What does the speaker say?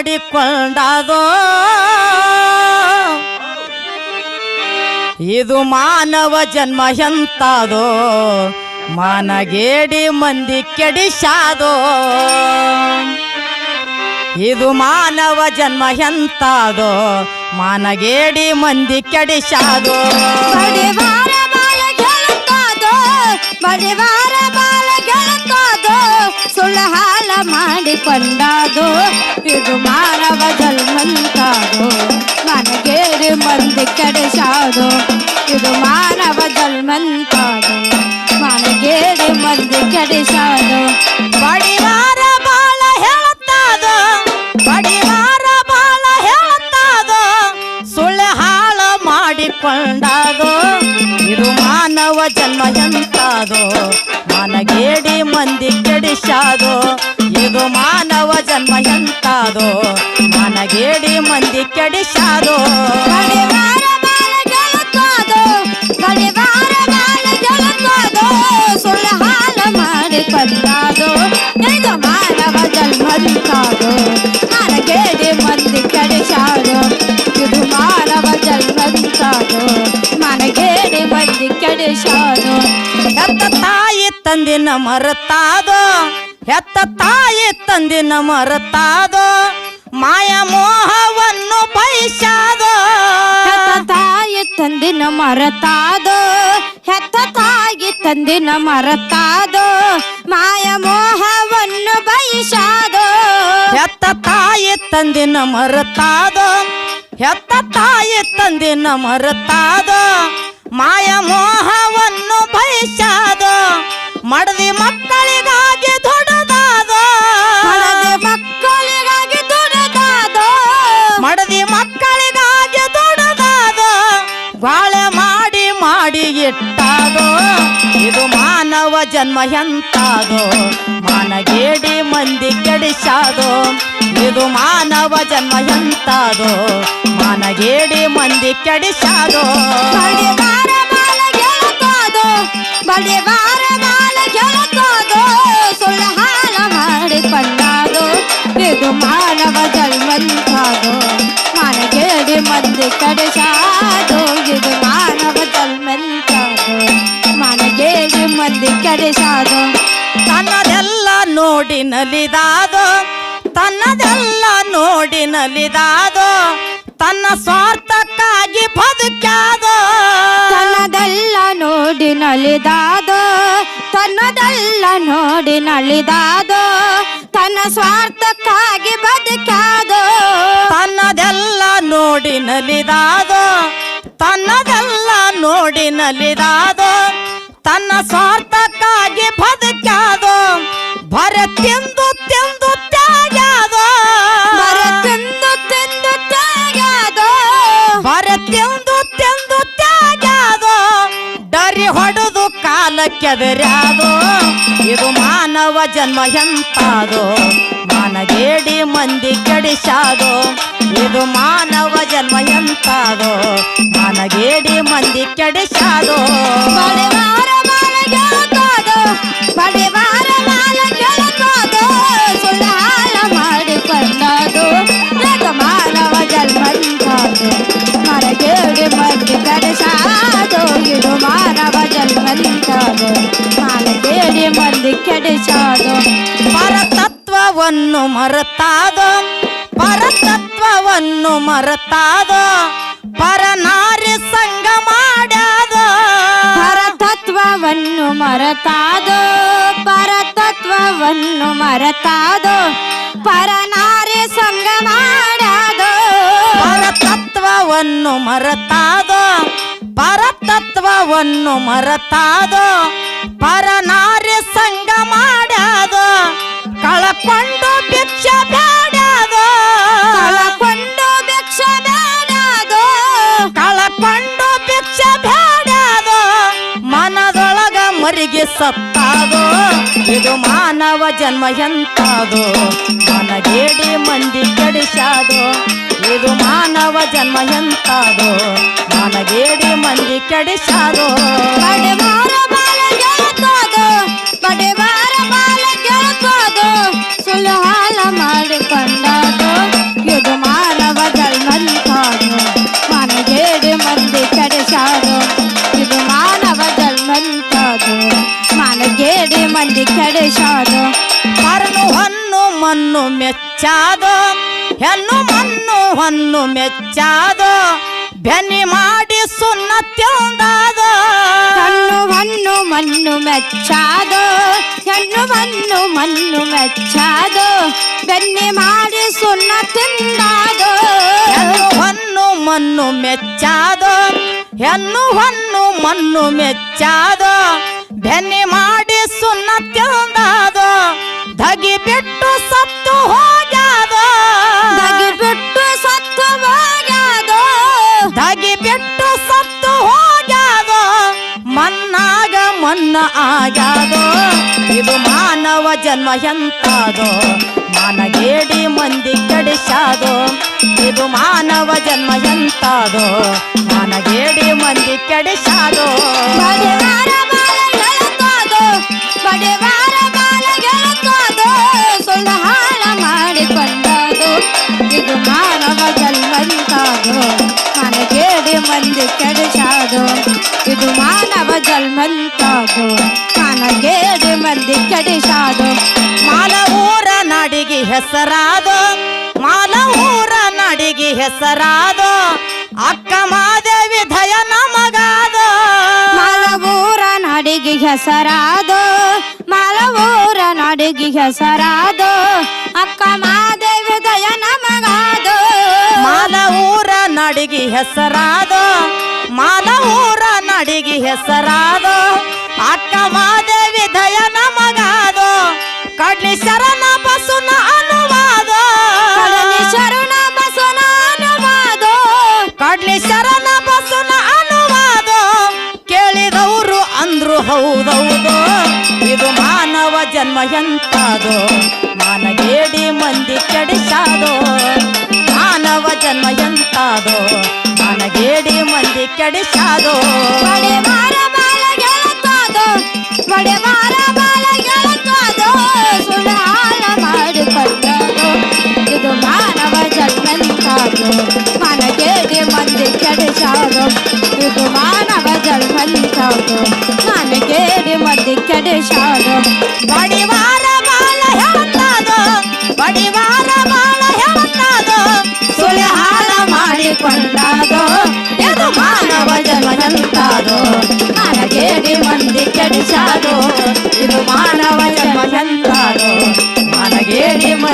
ಮಾಡಿಕೊಂಡದೋ? ಇದು ಮಾನವ ಜನ್ಮ ಎಂತದೋ? ಮಾನಗೇಡಿ ಮಂದಿ ಕೆಡಿಸಾದೋ? ಇದು ಮಾನವ ಜನ್ಮ ಎಂತದೋ? ಮಾನಗೇಡಿ ಮಂದಿ ಕೆಡಿಸಾದೋ? ಬಡಿವಾರ ಬಾಲ ಸುಳ್ಳು ಹಾಲ ಮಾಡಿಕೊಂಡಾದು ಇದು ಮಾನವ ಜನ್ಮಂತಾದು ಮನಗೇರಿ ಮಂದಿ ಕೆಡಿಸಾದು ಇದು ಮಾನವ ಜನ್ಮಂತಾದೋ. ಜನ್ಮ ಮನಗೇಡಿ ಮಂದಿ ಕೆಡಿಸಾದೋ ಇದು ಮಾನವ ಜನ್ಮ ಎಂತಾದೋ, ಮನಗೇಡಿ ಮಂದಿ ಕೆಡಿಸಾದೋ. ಸುಳ್ಳು ಹಾಲ ಮಾಡಿಕೊಂಡಾದೋ ಇದು ಮಾನವ ಜನ್ಮಂತಾದೋ ತಂದಿನ ಮರತಾದೋ ಹೆತ್ತ ತಾಯಿ ತಂದಿನ ಮರತಾದೋ ಮಾಯ ಮೋಹವನ್ನು ಬಯಸಾದೋ. ಹೆತ್ತ ತಾಯಿ ತಂದಿನ ಮರತಾದೋ ಹೆತ್ತ ತಾಯಿ ತಂದಿನ ಮರತಾದೋ ಮಾಯ ಮೋಹವನ್ನು ಬಯಸಾದೋ. ಹೆತ್ತ ತಾಯಿ ತಂದಿನ ಮರತಾದೋ ಹೆತ್ತ ತಾಯಿ ತಂದಿನ ಮರತಾದೋ ಮಾಯ ಮೋಹವನ್ನು ಬಯಸಾದೋ. ಮಡದಿ ಮಕ್ಕಳಿಗಾಗಿ ದೊಡ್ಡದಾದ. ಮಕ್ಕಳಿಗಾಗಿ ದೊಡ್ಡದಾದ. ಮಡದಿ ಮಕ್ಕಳಿಗಾಗಿ ದೊಡ್ಡದಾದ. ಬಾಳೆ ಮಾಡಿ ಮಾಡಿ ಇಟ್ಟಾದೋ ಇದು ಮಾನವ ಜನ್ಮ ಎಂತಾದೋ ಮಾನಗೇಡಿ ಮಂದಿ ಕೆಡಿಸಾದೋ ಇದು ಮಾನವ ಜನ್ಮ ಎಂತಾದೋ ಮಾನಗೇಡಿ ಮಂದಿ ಕೆಡಿಸಾದೋ. ಕಡಿಸಾದೋ, ಇದು ಮಾನವ ಜನ್ಮಂತಾದೋ ಮನಗೇಡಿ ಮಂದಿ ಕಡಿಸಾದೋ. ತನ್ನದೆಲ್ಲ ನೋಡಿ ನಲಿದಾದೋ, ತನ್ನದೆಲ್ಲ ನೋಡಿ ನಲಿದಾದೋ, ತನ್ನ ಸ್ವಾರ್ಥಕ್ಕಾಗಿ ಬದುಕ್ಯಾದೋ. ತನ್ನದೆಲ್ಲ ನೋಡಿ ನಲಿದಾದೋ, ತನ್ನದೆಲ್ಲ ನೋಡಿ ನಲಿದಾದೋ, ತನ್ನ ಸ್ವಾರ್ಥಕ್ಕಾಗಿ ನೋಡಿ ತನ್ನ ಸ್ವಾರ್ಥಕ್ಕಾಗಿ ಬದುಕ್ಯಾದೋ ಬರ ತಿಂದು ತಿಂದು ತ್ಯಾಗ್ಯಾದೋ. ಬರ ತಿಂದು ತಿಂದು ತ್ಯಾಗ್ಯಾದೋ. ಬರ ತಿಂದು ತಿಂದು ತ್ಯಾಗ್ಯಾದೋ ಡರಿ ಹೊಡೆದು ಕಾಲ ಕೆದರ್ಯಾದೋ ಇದು ಮಾನವ ಜನ್ಮ ಎಂತಾದೋ ಮಾನಗೇಡಿ ಮಂದಿ ಕೆಡಿಸಾದೋ ಇದು ಮಾನವ ಜನ್ಮ ಎಂತಾದೋ ಮಾನಗೇಡಿ ಮಂದಿ ಕೆಡಿಸಾದೋ ಬಡಿವಾರ ಮಾಲ ಗೆಳತಾದೋ ಬಡಿವಾರ ಮಾಲ ಗೆಳತಾದೋ ಸುಳ್ಳು ಹಾಳ ಮಾಡಿಕೊಂಡಾದೋ ಜಗ ಮಾನವ ಜನ್ಮಂತಾದೋ ಮರಗೇಡಿ ಮಂದಿ ಕಡಿಸಾದೋ ಇದು ಮಾನವ ಜನ್ಮಂತಾದೋ ಮಾಲಗೇಡಿ ಮಂದಿ ಕೆಡಿಸಾದೋ ಪರತತ್ವವನ್ನು ಮರೆತಾದೋ ಪರತತ್ವವನ್ನು ಮರೆತಾದೋ ಪರನಾರಿ ಪರತತ್ವವನ್ನು ಮರತಾದೋ ಪರತತ್ವವನ್ನು ಮರತಾದೋ ಪರನಾರಿ ಸಂಗ ಮಾಡಾದೋ ಪರತತ್ವವನ್ನು ಮರತಾದೋ ಪರತತ್ವವನ್ನು ಮರತಾದೋ ಪರನಾರಿ ಸತ್ತಾದೋ? ಇದು ಮಾನವ ಜನ್ಮ ಎಂತಾದೋ? ಮನಗೇಡಿ ಮಂದಿ ಕೆಡಿಸಾದೋ? ಇದು ಮಾನವ ಮಾನವ ಜನ್ಮ ಎಂತಾದೋ? ನನಗೇಡಿ ಮಂದಿ ಕೆಡಿಸಾದೋ? ಕೆಡಿಸಾದು ಕರ್ನು ಹೊನ್ನು ಮಣ್ಣು ಮೆಚ್ಚಾದೋ. ಹೆಣ್ಣು ಮಣ್ಣು ಹೊನ್ನು ಮೆಚ್ಚಾದೋ. ಬೆನ್ನಿ ಮಾಡಿ ಸುನ್ನ ತಿಂದಾದೋ ಹಣ್ಣು ಹಣ್ಣು ಮಣ್ಣು ಮೆಚ್ಚಾದ. ಹೆಣ್ಣು ಮಣ್ಣು ಮಣ್ಣು ಮೆಚ್ಚಾದ. ಬೆನ್ನಿ ಮಾಡಿ ಸುಣ್ಣ ತಿಂದಾದು. ಮಣ್ಣು ಮೆಚ್ಚಾದ. ಹೆಣ್ಣು ಹೊನ್ನು ಮಣ್ಣು ಮೆಚ್ಚಾದೋ. ಮಾನವ ಜನ್ಮ ಎಂತಾದೋ, ಮಾನಗೇಡಿ ಮಂದಿ ಕೆಡಿಸಾದೋ, ಇದು ಮಾನವ ಜನ್ಮ ಎಂತಾದೋ, ಮಾನಗೇಡಿ ಮಂದಿ ಕೆಡಿಸಾದೋ. ಮಂದಿ ಕೆಡಿಸಾದು, ಇದು ಮಾನವ ಜನ್ಮಂತಾದು ಮನಗೇಡಿ ಮಂದಿ ಕೆಡಿಸಾದು. ಹೆಸರಾದೋ ಮಾಲ ನಡಿಗೆ ನಾಡಿಗೆ ಹೆಸರಾದೋ ಅಕ್ಕ ಮಾದೇವಿ ದಯ ನಮಗಾದೋ ಮಾಲಗೂರ ನಡಿಗೆ ಹೆಸರಾದೋ ಮಾಲಗೂರ ನಡಿಗೆ ಹೆಸರಾದು ಅಕ್ಕ ಮಾದೇವಿ ದಯ ನಮಗಾದೋ ಮಾಲ ಊರ ನಾಡಿಗೆ ಹೆಸರಾದೋ ಮಾಲ ಊರ ನಾಡಿಗೆ ಹೆಸರಾದೋ. ಹೌದೌದು. ಇದು ಮಾನವ ಜನ್ಮ ಎಂತಾದೋ. ಮಾನಗೇಡಿ ಮಂದಿ ಕೆಡಿಸಾದೋ. ಮಾನವ ಜನ್ಮ ಎಂತಾದೋ. ಮಾನಗೇಡಿ ಮಂದಿ ಕೆಡಿಸಾದೋ. ಬಡವಾರ ಬಾಳ ಗೆಳತಾದೋ ಬಡವಾರ ಇದು ಮಾನವ ಜನ್ಮ